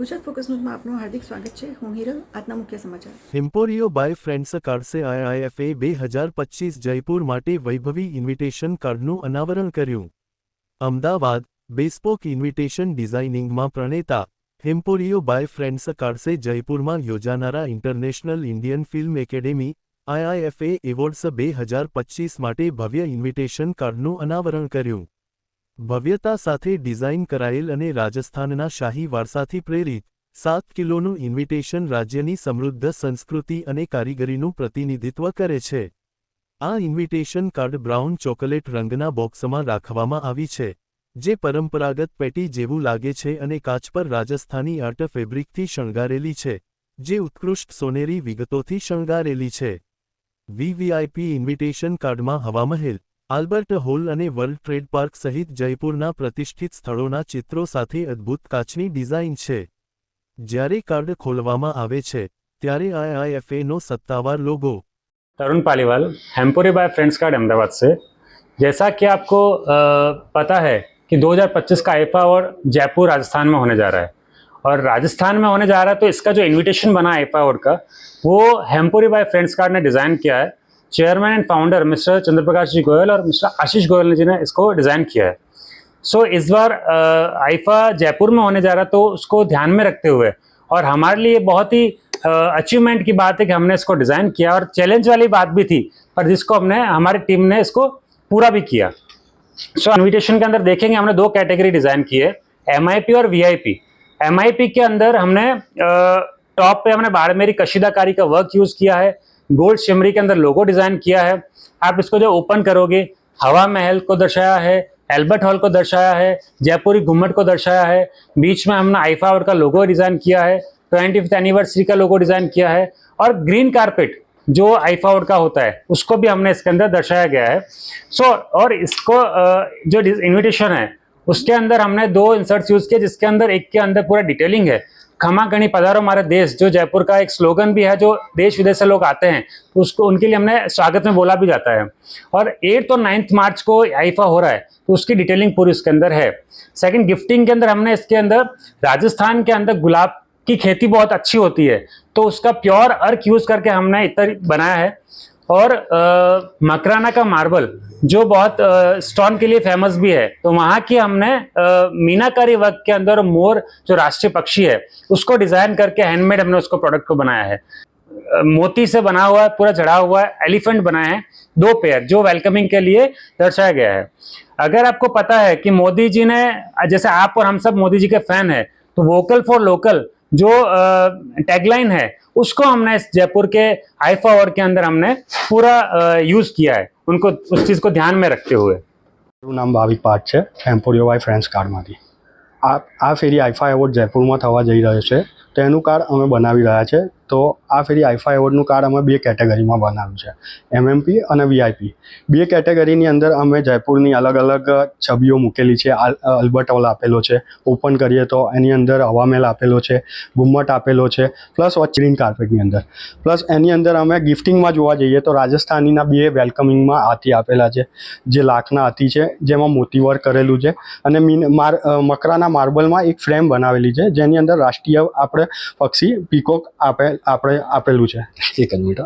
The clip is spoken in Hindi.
ગુજરાત ફોકસ ન્યૂઝમાં આપનું હાર્દિક સ્વાગત છે હું હિરલ આજના મુખ્ય સમાચાર હિમ્પોરિયો બાય ફ્રેન્ડ્સ કાઢશે આઈઆઈએફએ બે હજાર પચીસ જયપુર માટે વૈભવી ઇન્વિટેશન કાર્ડનું અનાવરણ કર્યું અમદાવાદ બેસ્પોક ઇન્વિટેશન ડિઝાઇનિંગમાં પ્રણેતા હિમ્પોરિયો બાય ફ્રેન્ડ્સ કાઢશે જયપુરમાં યોજાનારા international Indian film academy IIFA awards બે હજાર પચીસ માટે ભવ્ય ઇન્વિટેશન કાર્ડનું અનાવરણ કર્યું ભવ્યતા સાથે ડિઝાઇન કરાયેલ અને રાજસ્થાનના શાહી વારસાથી પ્રેરિત, સાત કિલોનું ઇન્વિટેશન રાજ્યની સમૃદ્ધ સંસ્કૃતિ અને કારીગરીનું પ્રતિનિધિત્વ કરે છે. આ ઇન્વિટેશન કાર્ડ બ્રાઉન ચોકલેટ રંગના બોક્સમાં રાખવામાં આવી છે, જે પરંપરાગત પેટી જેવું લાગે છે અને કાચ પર રાજસ્થાની આર્ટ ફેબ્રિકથી શણગારેલી છે, જે ઉત્કૃષ્ટ સોનેરી વિગતોથી શણગારેલી છે. વીવીઆઈપી ઇન્વિટેશન કાર્ડમાં હવામહેલ આલ્બર્ટ હોલ અને વર્લ્ડ ટ્રેડ પાર્ક સહિત જયપુરના પ્રતિષ્ઠિત સ્થળોના ચિત્રો સાથે અદ્ભુત કાચની ડિઝાઇન છે જ્યારે કાર્ડ ખોલવામાં આવે છે ત્યારે આઈઆઈએફએનો સત્તાવાર logo Tarun Paliwal Hemporio by friends card Ahmedabad से जैसा कि आपको अ, पता है कि 2025 का आईफा अवार्ड जयपुर राजस्थान में होने जा रहा है और राजस्थान में होने जा रहा है तो इसका जो इनविटेशन बना आईफा अवार्ड का वो हेम्पोरी बाय फ्रेंड्स कार्ड ने डिज़ाइन किया है chairman and founder mister Chandraprakash ji Goyal और मिस्टर आशीष गोयल ने इसको डिज़ाइन किया है। सो so, इस बार आईफा जयपुर में होने जा रहा तो उसको ध्यान में रखते हुए और हमारे लिए बहुत ही अचीवमेंट की बात है कि हमने इसको डिज़ाइन किया और चैलेंज वाली बात भी थी पर जिसको हमने हमारी टीम ने इसको पूरा भी किया। सो so, इन्विटेशन के अंदर देखेंगे हमने दो कैटेगरी डिज़ाइन की है एम और वी एम के अंदर हमने टॉप पे हमने बाड़मेरी कशीदाकारी का वर्क यूज़ किया है गोल्ड शिमरी के अंदर लोगो डिज़ाइन किया है। आप इसको जो ओपन करोगे हवा महल को दर्शाया है एल्बर्ट हॉल को दर्शाया है जयपुरी घुम्मट को दर्शाया है बीच में हमने आईफा और का लोगो डिज़ाइन किया है ट्वेंटी फिफ्थ एनिवर्सरी का लोगो डिज़ाइन किया है और ग्रीन कारपेट जो आईफाउड का होता है उसको भी हमने इसके अंदर दर्शाया गया है। सो so, और इसको जो इन्विटेशन है उसके अंदर हमने दो इंसर्ट्स यूज़ किए जिसके अंदर एक के अंदर पूरा डिटेलिंग है। खमा गणी पधारो हमारे देश, जो जयपुर का एक स्लोगन भी है, जो देश विदेश से लोग आते हैं तो उसको, उनके लिए हमने स्वागत में बोला भी जाता है। और एट्थ और नाइन्थ मार्च को आईफा हो रहा है तो उसकी डिटेलिंग पूरी इसके अंदर है। सेकंड गिफ्टिंग के अंदर हमने इसके अंदर, राजस्थान के अंदर गुलाब की खेती बहुत अच्छी होती है तो उसका प्योर अर्क यूज़ करके हमने इतर बनाया है। और मकराना का मार्बल, जो बहुत स्टोन के लिए फ़ेमस भी है। तो वहाँ की हमने मीनाकारी वर्क के अंदर मोर जो राष्ट्रीय पक्षी है, उसको डिज़ाइन करके हैंडमेड हमने उसको प्रोडक्ट को बनाया है। मोती से बना हुआ है, पूरा चढ़ा हुआ है एलिफेंट बनाए हैं, दो पेयर जो वेलकमिंग के लिए दर्शाया गया है। अगर आपको पता है कि मोदी जी ने, जैसे आप और हम सब मोदी जी के फ़ैन है तो वोकल फॉर लोकल जो टैगलाइन है उसको हमने इस जयपुर के आईफा अवार्ड के अंदर हमने पूरा यूज किया है उनको उस चीज को ध्यान में रखते हुए મારું નામ ભાવિક પાટ છે એમ્પોરિયો બાય ફ્રેન્ડ્સ કાર્ડમાંથી આ આ ફેરી આઈફા એવોર્ડ જયપુરમાં થવા જઈ રહ્યો છે તો એનું કાર્ડ અમે બનાવી રહ્યા છે તો આ ફેરી આઈફા એવોર્ડનું કાર્ડ અમે બે કેટેગરીમાં બનાવ્યું છે. એમએમપી અને વીઆઈપી બે કેટેગરીની અંદર અમે જયપુરની અલગ અલગ છબીઓ મૂકેલી છે. અલ્બર્ટ હોલ આપેલો છે. ઓપન કરીએ તો એની અંદર હવામેલ આપેલો છે, ગુમ્મટ આપેલો છે, પ્લસ ગ્રીન કાર્પેટની અંદર. પ્લસ એની અંદર અમે ગિફ્ટિંગમાં જોવા જઈએ તો રાજસ્થાનીના બે વેલકમિંગમાં હાથી આપેલા છે, જે લાખના હાથી છે, જેમાં મોતીવર કરેલું છે અને મીન, માર મકરાના માર્બલમાં એક ફ્રેમ બનાવેલી છે, જેની અંદર રાષ્ટ્રીય આપણે પક્ષી પીકોક આપે આપણે આપેલું છે. એક જ મિનિટ